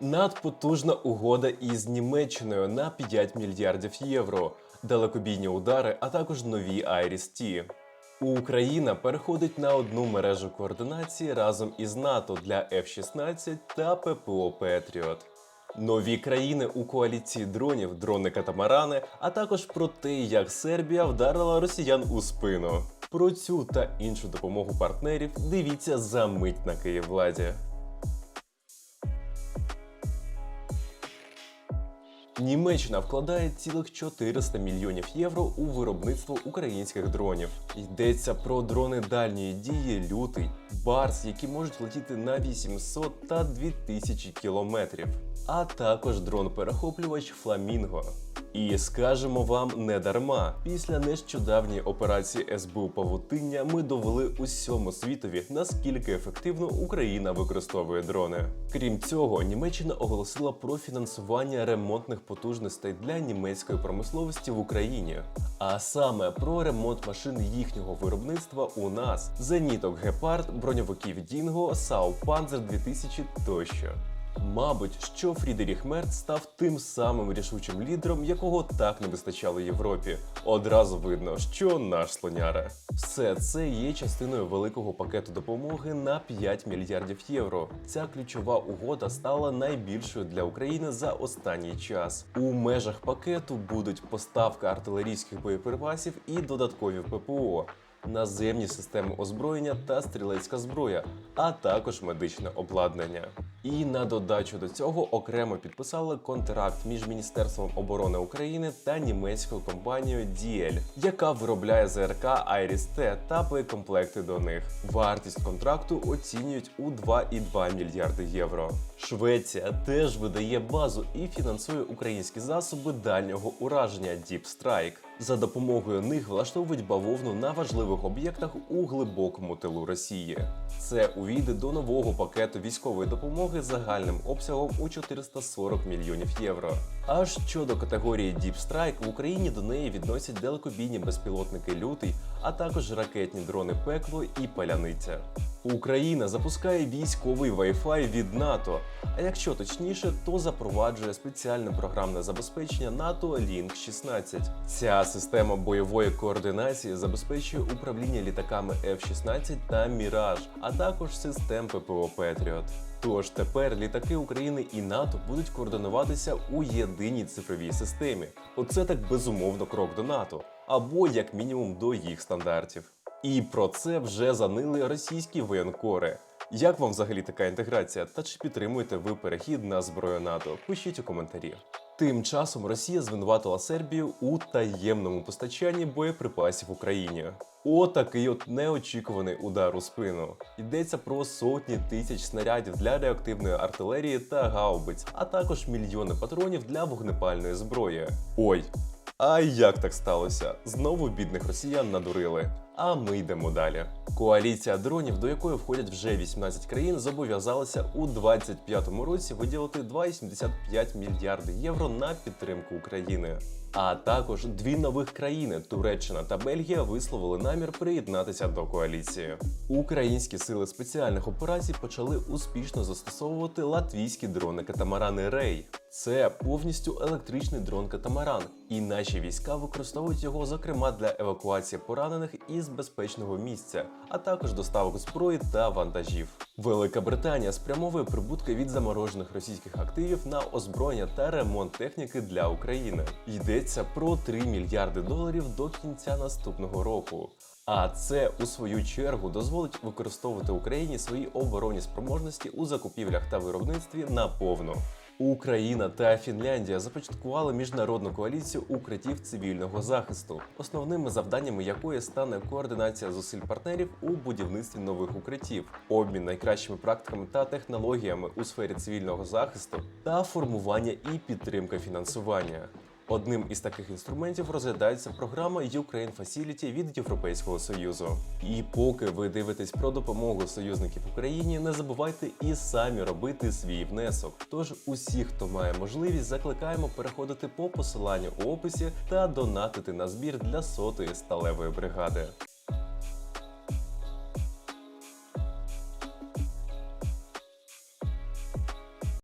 Надпотужна угода із Німеччиною на 5 мільярдів євро, далекобійні удари, а також нові Айріс-Ті. Україна переходить на одну мережу координації разом із НАТО для F-16 та ППО Петріот. Нові країни у коаліції дронів, дрони катамарани, а також про те, як Сербія вдарила росіян у спину. Про цю та іншу допомогу партнерів дивіться за мить на Київладі. Німеччина вкладає цілих 400 мільйонів євро у виробництво українських дронів. Йдеться про дрони дальньої дії лютий, барс, які можуть летіти на 800 та 2000 кілометрів, а також дрон-перехоплювач Фламінго. І скажемо вам не дарма. Після нещодавньої операції СБУ Павутиння ми довели усьому світові, наскільки ефективно Україна використовує дрони. Крім цього, Німеччина оголосила про фінансування ремонтних потужностей для німецької промисловості в Україні, а саме про ремонт машин їхнього виробництва у нас: зеніток Гепард, броньовиків Дінго, САУ Панзер 2000 тощо. Мабуть, що Фрідеріх Мерц став тим самим рішучим лідером, якого так не вистачало Європі. Одразу видно, що наш слоняра. Все це є частиною великого пакету допомоги на 5 мільярдів євро. Ця ключова угода стала найбільшою для України за останній час. У межах пакету будуть поставка артилерійських боєприпасів і додаткові ППО наземні системи озброєння та стрілецька зброя, а також медичне обладнання. І на додачу до цього окремо підписали контракт між Міністерством оборони України та німецькою компанією DL, яка виробляє ЗРК Iris-T та боєкомплекти до них. Вартість контракту оцінюють у 2,2 мільярди євро. Швеція теж видає базу і фінансує українські засоби дальнього ураження Deep Strike. За допомогою них влаштовують бавовну на важливих об'єктах у глибокому тилу Росії. Це увійде до нового пакету військової допомоги загальним обсягом у 440 мільйонів євро. А щодо категорії Deep Strike, в Україні до неї відносять далекобійні безпілотники лютий, а також ракетні дрони пекло і паляниця. Україна запускає військовий Wi-Fi від НАТО. А якщо точніше, то запроваджує спеціальне програмне забезпечення НАТО Link 16. Ця система бойової координації забезпечує управління літаками F-16 та Міраж, а також систем ППО Петріот. Тож тепер літаки України і НАТО будуть координуватися у єдиній цифровій системі. Оце так безумовно крок до НАТО, або як мінімум до їх стандартів. І про це вже занили російські воєнкори. Як вам взагалі така інтеграція? Та чи підтримуєте ви перехід на зброю НАТО? Пишіть у коментарі. Тим часом Росія звинуватила Сербію у таємному постачанні боєприпасів Україні. Отакий от неочікуваний удар у спину. Йдеться про сотні тисяч снарядів для реактивної артилерії та гаубиць, а також мільйони патронів для вогнепальної зброї. Ой, а як так сталося? Знову бідних росіян надурили. А ми йдемо далі. Коаліція дронів, до якої входять вже 18 країн, зобов'язалася у 2025 році виділити 2,75 мільярди євро на підтримку України. А також дві нових країни Туреччина та Бельгія висловили намір приєднатися до коаліції. Українські сили спеціальних операцій почали успішно застосовувати латвійські дрони катамарани Рей. Це повністю електричний дрон катамаран, і наші війська використовують його зокрема для евакуації поранених із безпечного місця, а також доставок зброї та вантажів. Велика Британія спрямовує прибутки від заморожених російських активів на озброєння та ремонт техніки для України. Йдеться про 3 мільярди доларів до кінця наступного року. А це у свою чергу дозволить використовувати Україні свої оборонні спроможності у закупівлях та виробництві наповну. Україна та Фінляндія започаткували міжнародну коаліцію укриттів цивільного захисту, основними завданнями якої стане координація зусиль партнерів у будівництві нових укриттів, обмін найкращими практиками та технологіями у сфері цивільного захисту та формування і підтримка фінансування. Одним із таких інструментів розглядається програма Ukraine Facility від Європейського Союзу. І поки ви дивитесь про допомогу союзників Україні, не забувайте і самі робити свій внесок. Тож усіх, хто має можливість, закликаємо переходити по посиланню у описі та донатити на збір для сотої сталевої бригади.